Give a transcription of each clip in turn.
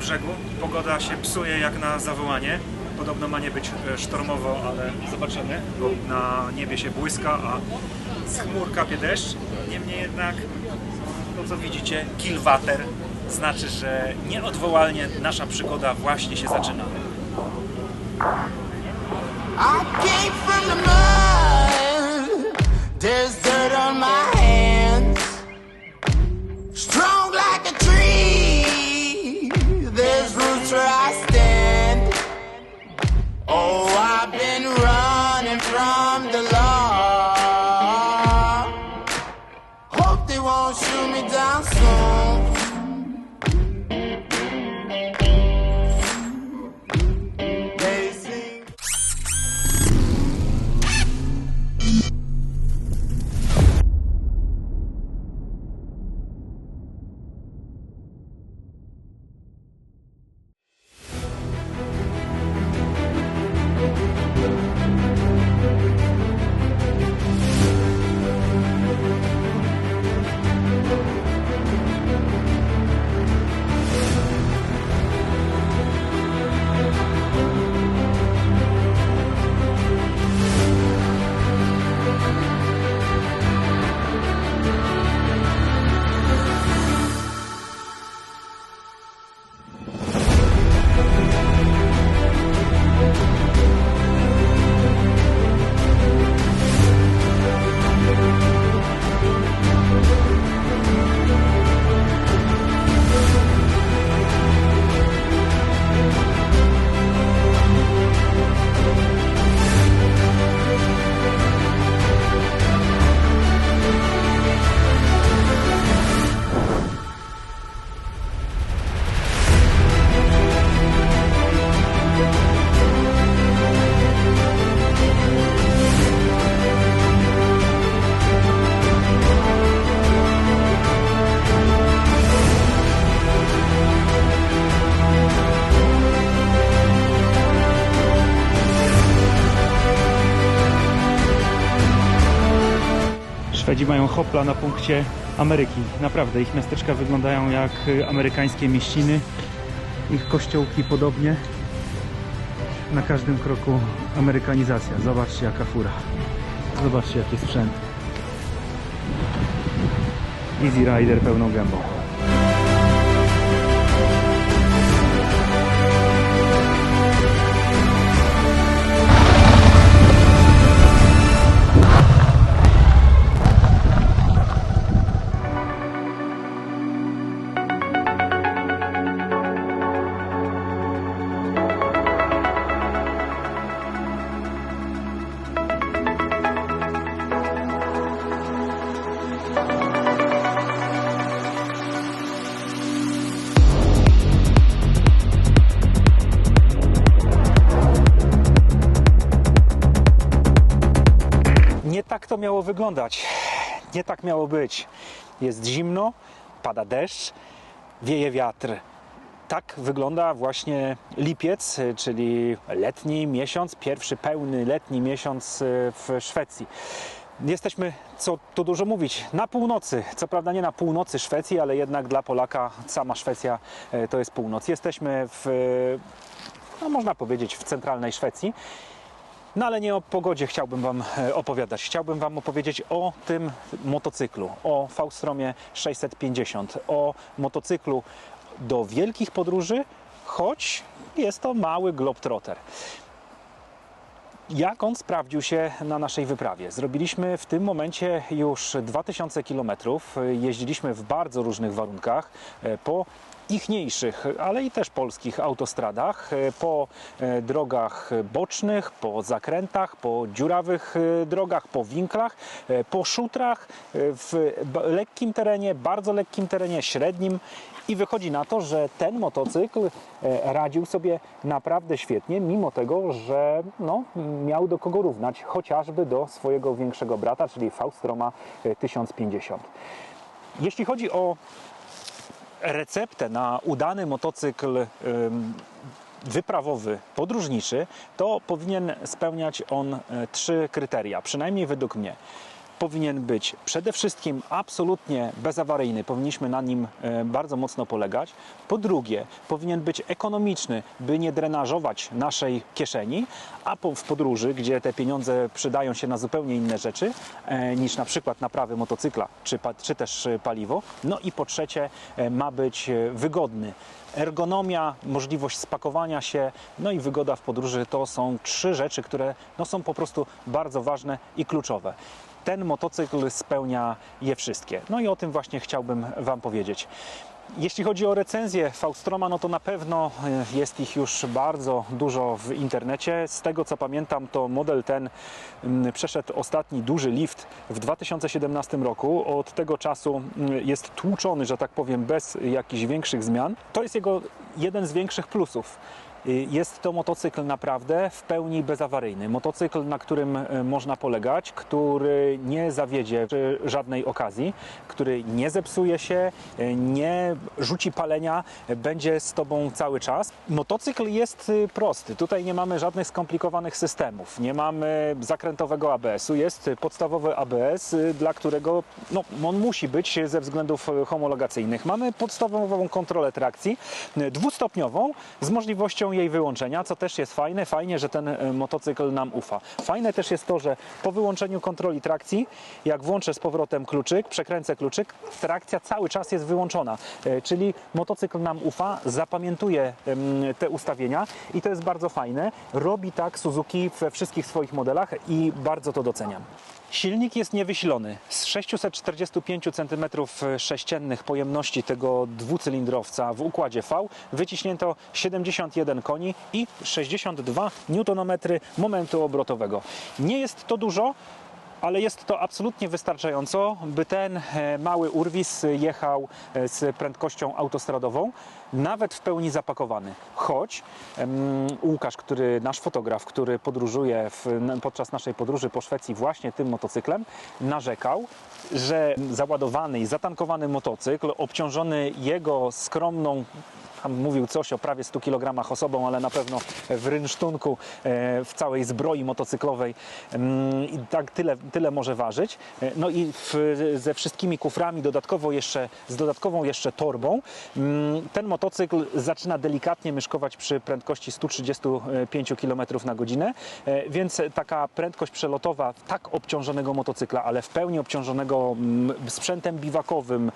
brzegu. Pogoda się psuje jak na zawołanie. Podobno ma nie być e, sztormowo, ale zobaczymy, bo na niebie się błyska, a z chmur kapie deszcz. Niemniej jednak to co widzicie, kilwater znaczy, że nieodwołalnie nasza przygoda właśnie się zaczyna. I came from the mud. There's mają hopla na punkcie Ameryki. Naprawdę, ich miasteczka wyglądają jak y, amerykańskie mieściny. Ich kościołki podobnie. Na każdym kroku amerykanizacja. Zobaczcie jaka fura. Zobaczcie jaki sprzęt. Easy Rider pełną gębą. Wyglądać. Nie tak miało być. Jest zimno, pada deszcz, wieje wiatr. Tak wygląda właśnie lipiec, czyli letni miesiąc, pierwszy pełny letni miesiąc y, w Szwecji. Jesteśmy, co tu dużo mówić, na północy. Co prawda nie na północy Szwecji, ale jednak dla Polaka sama Szwecja y, to jest północ. Jesteśmy w, y, no można powiedzieć, w centralnej Szwecji. No ale nie o pogodzie chciałbym Wam e, opowiadać. Chciałbym Wam opowiedzieć o tym motocyklu, o Fauststromie 650, o motocyklu do wielkich podróży, choć jest to mały Globetrotter. Jak on sprawdził się na naszej wyprawie? Zrobiliśmy w tym momencie już 2000 km. Jeździliśmy w bardzo różnych warunkach e, po ichniejszych, ale i też polskich autostradach, e, po e, drogach bocznych, po zakrętach, po dziurawych e, drogach, po winklach, po szutrach, w lekkim terenie, bardzo lekkim terenie, średnim i wychodzi na to, że ten motocykl radził sobie naprawdę świetnie, mimo tego, że no, miał do kogo równać, chociażby do swojego większego brata, czyli Faustroma e, 1050. Jeśli chodzi o receptę na udany motocykl wyprawowy, podróżniczy, to powinien spełniać on e, trzy kryteria, przynajmniej według mnie. Powinien być przede wszystkim absolutnie bezawaryjny, powinniśmy na nim e, bardzo mocno polegać. Po drugie, powinien być ekonomiczny, by nie drenażować naszej kieszeni, a po, w podróży, gdzie te pieniądze przydają się na zupełnie inne rzeczy e, niż na przykład naprawy motocykla czy, czy też e, paliwo. No i po trzecie, ma być wygodny. Ergonomia, możliwość spakowania się, no i wygoda w podróży to są trzy rzeczy, które no, są po prostu bardzo ważne i kluczowe. Ten motocykl spełnia je wszystkie. No i o tym właśnie chciałbym Wam powiedzieć. Jeśli chodzi o recenzję Faustoma, no to na pewno e, jest ich już bardzo dużo w internecie. Z tego co pamiętam, to model ten przeszedł ostatni duży lift w 2017 roku. Od tego czasu jest tłuczony, że tak powiem, bez jakichś większych zmian. To jest jego jeden z większych plusów. Y, Jest to motocykl naprawdę w pełni bezawaryjny. Motocykl, na którym e, można polegać, który nie zawiedzie żadnej okazji, który nie zepsuje się, e, nie rzuci palenia, będzie z Tobą cały czas. Motocykl jest y, prosty. Tutaj nie mamy żadnych skomplikowanych systemów. Nie mamy zakrętowego ABS-u. Jest y, podstawowy ABS, y, dla którego no, on musi być ze względów homologacyjnych. Mamy podstawową kontrolę trakcji, dwustopniową, z możliwością jej wyłączenia, co też jest fajne. Fajnie, że ten e, motocykl nam ufa. Fajne też jest to, że po wyłączeniu kontroli trakcji, jak włączę z powrotem kluczyk, przekręcę kluczyk, trakcja cały czas jest wyłączona. E, Czyli motocykl nam ufa, zapamiętuje te ustawienia i to jest bardzo fajne. Robi tak Suzuki we wszystkich swoich modelach i bardzo to doceniam. Silnik jest niewysilony. Z 645 cm3 pojemności tego dwucylindrowca w układzie V wyciśnięto 71 koni i 62 Nm momentu obrotowego. Nie jest to dużo, ale jest to absolutnie wystarczająco, by ten e, mały urwis jechał e, z prędkością autostradową, nawet w pełni zapakowany. Choć Łukasz, który, nasz fotograf, który podróżuje w, podczas naszej podróży po Szwecji właśnie tym motocyklem, narzekał, że załadowany i zatankowany motocykl, obciążony jego skromną tam mówił coś o prawie 100 kg osobą, ale na pewno w rynsztunku, e, w całej zbroi motocyklowej. Mm, i tak tyle, tyle może ważyć. E, No i w, ze wszystkimi kuframi, dodatkowo jeszcze, z dodatkową jeszcze torbą, mm, ten motocykl zaczyna delikatnie myszkować przy prędkości 135 km na godzinę, e, więc taka prędkość przelotowa tak obciążonego motocykla, ale w pełni obciążonego mm, sprzętem biwakowym,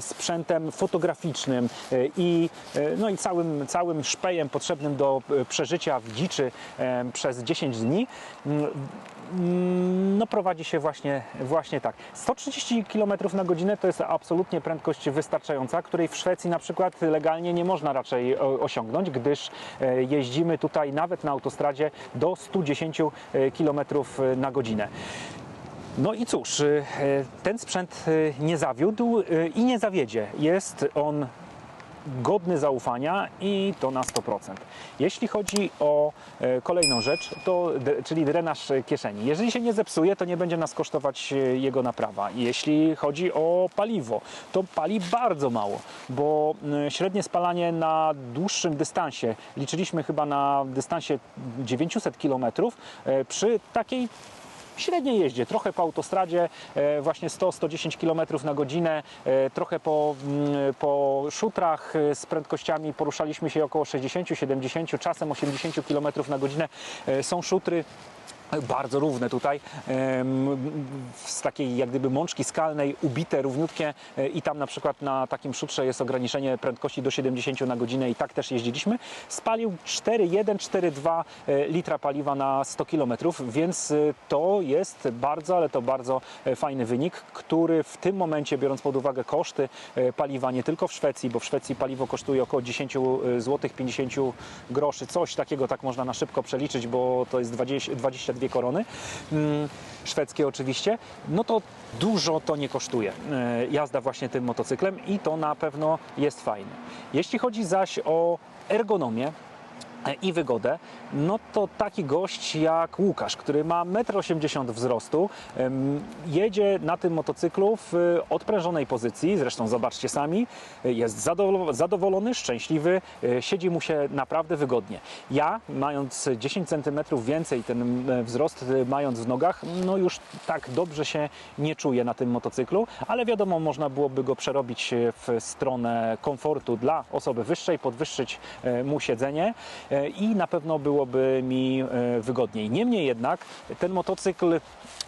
sprzętem fotograficznym i, no i całym, całym szpejem potrzebnym do e, przeżycia w dziczy e, przez 10 dni, mm, no prowadzi się właśnie, właśnie tak. 130 km na godzinę to jest absolutnie prędkość wystarczająca, której w Szwecji na przykład legalnie nie można raczej osiągnąć, gdyż e, jeździmy tutaj nawet na autostradzie do 110 km na godzinę. No i cóż, ten sprzęt nie zawiódł i nie zawiedzie. Jest on godny zaufania i to na 100%. Jeśli chodzi o e, kolejną rzecz, to, czyli drenaż e, kieszeni. Jeżeli się nie zepsuje, to nie będzie nas kosztować e, jego naprawa. Jeśli chodzi o paliwo, to pali bardzo mało, bo średnie spalanie na dłuższym dystansie, liczyliśmy chyba na dystansie 900 km, przy takiej średniej jeździe, trochę po autostradzie, e, właśnie 100-110 km na godzinę, e, trochę po, mm, po szutrach e, z prędkościami poruszaliśmy się około 60-70, czasem 80 km na godzinę. Są szutry bardzo równe tutaj, z takiej jak gdyby mączki skalnej, ubite, równiutkie e, i tam na przykład na takim szutrze jest ograniczenie prędkości do 70 na godzinę i tak też jeździliśmy. Spalił 4,1, 4,2 e, litra paliwa na 100 km, więc e, to jest bardzo, ale to bardzo fajny wynik, który w tym momencie, biorąc pod uwagę koszty paliwa nie tylko w Szwecji, bo w Szwecji paliwo kosztuje około 10 zł, 50 groszy, coś takiego tak można na szybko przeliczyć, bo to jest 20, 22 korony. Mm, szwedzkie oczywiście, no to dużo to nie kosztuje. E, jazda właśnie tym motocyklem i to na pewno jest fajne. Jeśli chodzi zaś o ergonomię, i wygodę, no to taki gość jak Łukasz, który ma 1,80 m wzrostu, jedzie na tym motocyklu w e, odprężonej pozycji, zresztą zobaczcie sami, e, jest zadowol- zadowolony, szczęśliwy, e, siedzi mu się naprawdę wygodnie. Ja, mając 10 cm więcej, ten wzrost mając w nogach, no już tak dobrze się nie czuję na tym motocyklu, ale wiadomo, można byłoby go przerobić w stronę komfortu dla osoby wyższej, podwyższyć mu siedzenie i na pewno byłoby mi e, wygodniej. Niemniej jednak ten motocykl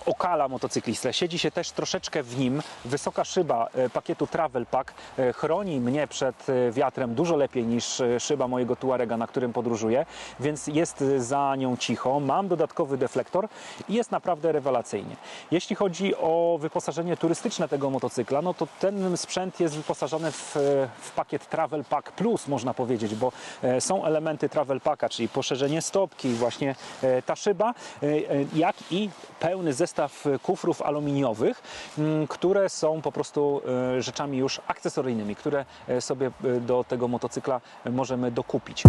okala motocyklistę. Siedzi się też troszeczkę w nim. Wysoka szyba e, pakietu Travel Pack e, chroni mnie przed e, wiatrem dużo lepiej niż e, szyba mojego Tuarega, na którym podróżuję, więc jest e, za nią cicho. Mam dodatkowy deflektor i jest naprawdę rewelacyjnie. Jeśli chodzi o wyposażenie turystyczne tego motocykla, no to ten sprzęt jest wyposażony w, e, w pakiet Travel Pack Plus, można powiedzieć, bo e, są elementy Travel Packa, czyli poszerzenie stopki, właśnie e, ta szyba, e, e, jak i pełny zestaw kufrów aluminiowych, m, które są po prostu rzeczami już akcesoryjnymi, które sobie do tego motocykla możemy dokupić.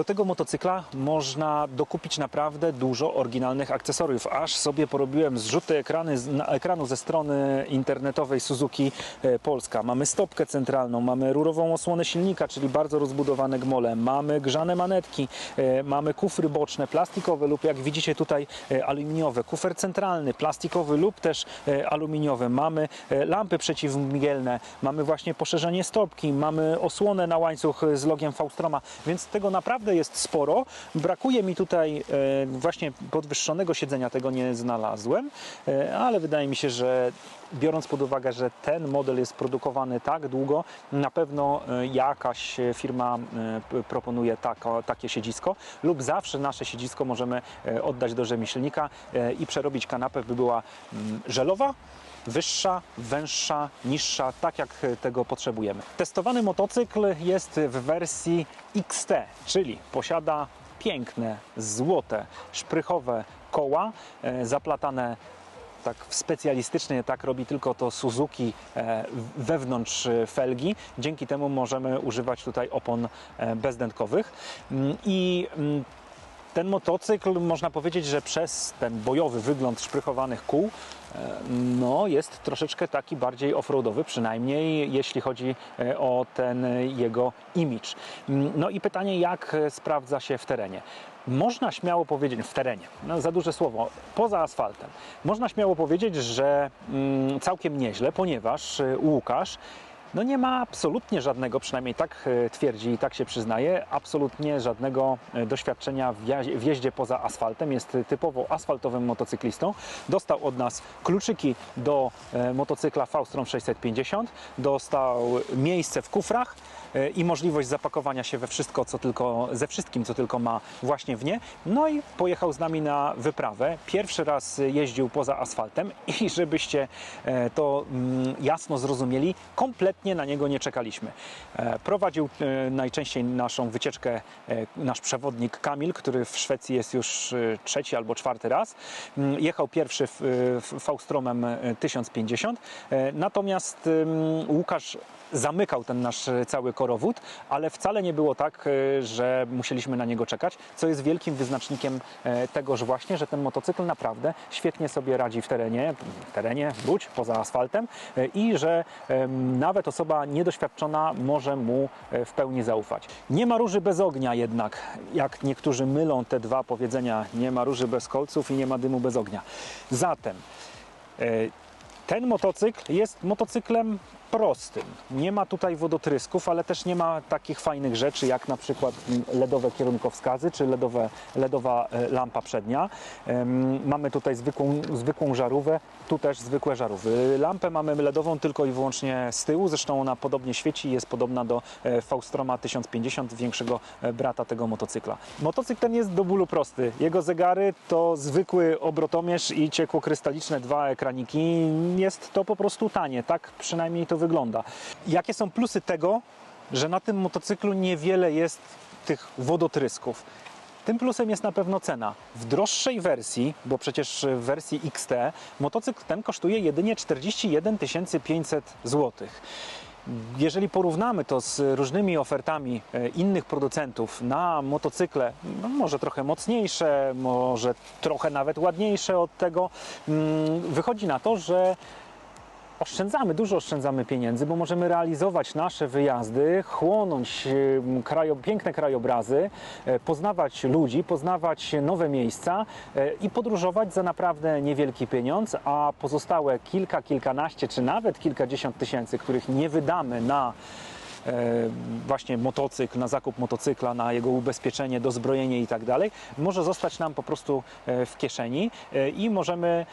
Do tego motocykla można dokupić naprawdę dużo oryginalnych akcesoriów. Aż sobie porobiłem zrzuty ekrany, ekranu ze strony internetowej Suzuki e, Polska. Mamy stopkę centralną, mamy rurową osłonę silnika, czyli bardzo rozbudowane gmole, mamy grzane manetki, e, mamy kufry boczne, plastikowe lub jak widzicie tutaj e, aluminiowe, kufer centralny, plastikowy lub też aluminiowy, mamy lampy przeciwmgielne, mamy właśnie poszerzenie stopki, mamy osłonę na łańcuch z logiem Faustroma, więc tego naprawdę jest sporo. Brakuje mi tutaj e, właśnie podwyższonego siedzenia, tego nie znalazłem, e, ale wydaje mi się, że biorąc pod uwagę, że ten model jest produkowany tak długo, na pewno e, jakaś firma proponuje takie siedzisko lub zawsze nasze siedzisko możemy oddać do rzemieślnika i przerobić kanapę, by była mm, żelowa, wyższa, węższa, niższa, tak jak tego potrzebujemy. Testowany motocykl jest w wersji XT, czyli posiada piękne, złote, szprychowe koła e, zaplatane tak specjalistycznie, tak robi tylko to Suzuki e, wewnątrz e, felgi. Dzięki temu możemy używać tutaj opon e, bezdętkowych. Mm, I mm, ten motocykl można powiedzieć, że przez ten bojowy wygląd szprychowanych kół e, no, jest troszeczkę taki bardziej offroadowy, przynajmniej jeśli chodzi e, o ten jego. Mm, No i pytanie, jak e, sprawdza się w terenie? Można śmiało powiedzieć, w terenie, no za duże słowo, poza asfaltem, można śmiało powiedzieć, że mm, całkiem nieźle, ponieważ Łukasz no nie ma absolutnie żadnego, przynajmniej tak e, twierdzi i tak się przyznaje, absolutnie żadnego e, doświadczenia w jeździe poza asfaltem. Jest typowo asfaltowym motocyklistą. Dostał od nas kluczyki do e, motocykla Faustrom 650, dostał miejsce w kufrach i możliwość zapakowania się we wszystko, co tylko, ze wszystkim, co tylko ma właśnie w nie. No i pojechał z nami na wyprawę. Pierwszy raz jeździł poza asfaltem i żebyście e, to mm, jasno zrozumieli, kompletnie na niego nie czekaliśmy. E, Prowadził e, najczęściej naszą wycieczkę e, nasz przewodnik Kamil, który w Szwecji jest już e, trzeci albo czwarty raz. Mm, Jechał pierwszy Faustromem e, 1050, e, natomiast ym, Łukasz zamykał ten nasz e, cały korowód, ale wcale nie było tak, e, że musieliśmy na niego czekać, co jest wielkim wyznacznikiem e, tegoż właśnie, że ten motocykl naprawdę świetnie sobie radzi w terenie, w terenie, bądź poza asfaltem e, i że nawet osoba niedoświadczona może mu w pełni zaufać. Nie ma róży bez ognia jednak, jak niektórzy mylą te dwa powiedzenia, nie ma róży bez kolców i nie ma dymu bez ognia. Zatem ten motocykl jest motocyklem prostym. Nie ma tutaj wodotrysków, ale też nie ma takich fajnych rzeczy jak na przykład mm, LEDowe kierunkowskazy czy LEDowe, LEDowa e, lampa przednia. Mamy tutaj zwykłą, zwykłą żarówkę, tu też zwykłe żarówy. Lampę mamy LEDową tylko i wyłącznie z tyłu, zresztą ona podobnie świeci i jest podobna do e, Faustroma 1050, większego e, brata tego motocykla. Motocykl ten jest do bólu prosty. Jego zegary to zwykły obrotomierz i ciekłokrystaliczne dwa ekraniki. Jest to po prostu tanie, tak przynajmniej to wygląda. Jakie są plusy tego, że na tym motocyklu niewiele jest tych wodotrysków? Tym plusem jest na pewno cena. W droższej wersji, bo przecież w wersji XT, motocykl ten kosztuje jedynie 41 500 zł. Jeżeli porównamy to z różnymi ofertami e, innych producentów na motocykle, no może trochę mocniejsze, może trochę nawet ładniejsze od tego, mm, wychodzi na to, że oszczędzamy, dużo oszczędzamy pieniędzy, bo możemy realizować nasze wyjazdy, chłonąć krajo, piękne krajobrazy, e, poznawać ludzi, poznawać nowe miejsca e, i podróżować za naprawdę niewielki pieniądz, a pozostałe kilka, kilkanaście czy nawet kilkadziesiąt tysięcy, których nie wydamy na e, właśnie motocykl, na zakup motocykla, na jego ubezpieczenie, dozbrojenie i tak dalej, może zostać nam po prostu w kieszeni i możemy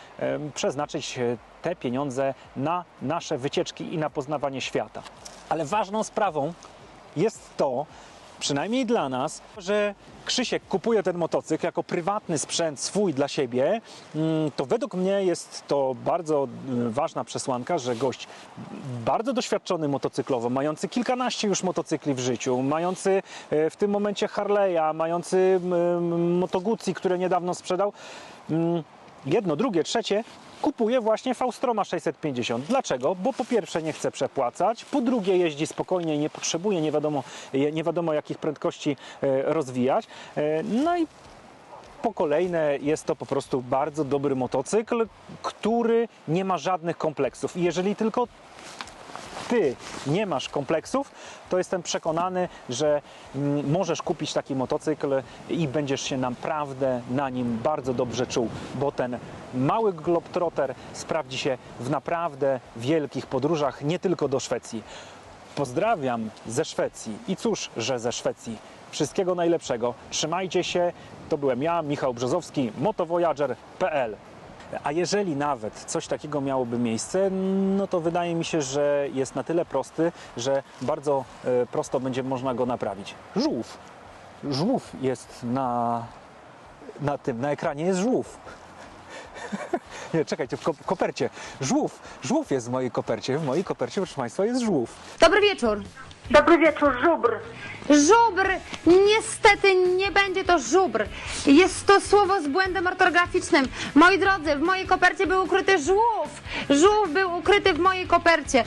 przeznaczyć te pieniądze na nasze wycieczki i na poznawanie świata. Ale ważną sprawą jest to, przynajmniej dla nas, że Krzysiek kupuje ten motocykl jako prywatny sprzęt swój dla siebie, mm, to według mnie jest to bardzo mm, ważna przesłanka, że gość bardzo doświadczony motocyklowo, mający kilkanaście już motocykli w życiu, mający e, w tym momencie Harley'a, mający mm, Moto które niedawno sprzedał, jedno, drugie, trzecie, kupuje właśnie Faustroma 650. Dlaczego? Bo po pierwsze nie chce przepłacać, po drugie jeździ spokojnie i nie potrzebuje nie wiadomo, nie wiadomo jakich prędkości e, rozwijać. E, No i po kolejne jest to po prostu bardzo dobry motocykl, który nie ma żadnych kompleksów. I jeżeli tylko ty nie masz kompleksów, to jestem przekonany, że mm, możesz kupić taki motocykl i będziesz się naprawdę na nim bardzo dobrze czuł, bo ten mały Globetrotter sprawdzi się w naprawdę wielkich podróżach, nie tylko do Szwecji. Pozdrawiam ze Szwecji i cóż, że ze Szwecji. Wszystkiego najlepszego. Trzymajcie się. To byłem ja, Michał Brzozowski, motovoyager.pl. A jeżeli nawet coś takiego miałoby miejsce, no to wydaje mi się, że jest na tyle prosty, że bardzo e, prosto będzie można go naprawić. Żółw. Żółw jest na, na tym, na ekranie jest żółw. Nie, czekajcie, w ko- kopercie. Żółw. Żółw jest w mojej kopercie. W mojej kopercie, proszę Państwa, jest żółw. Dobry wieczór. Dobry wieczór, żubr. Żubr. Niestety nie będzie to żubr. Jest to słowo z błędem ortograficznym. Moi drodzy, w mojej kopercie był ukryty żółw. Żółw był ukryty w mojej kopercie.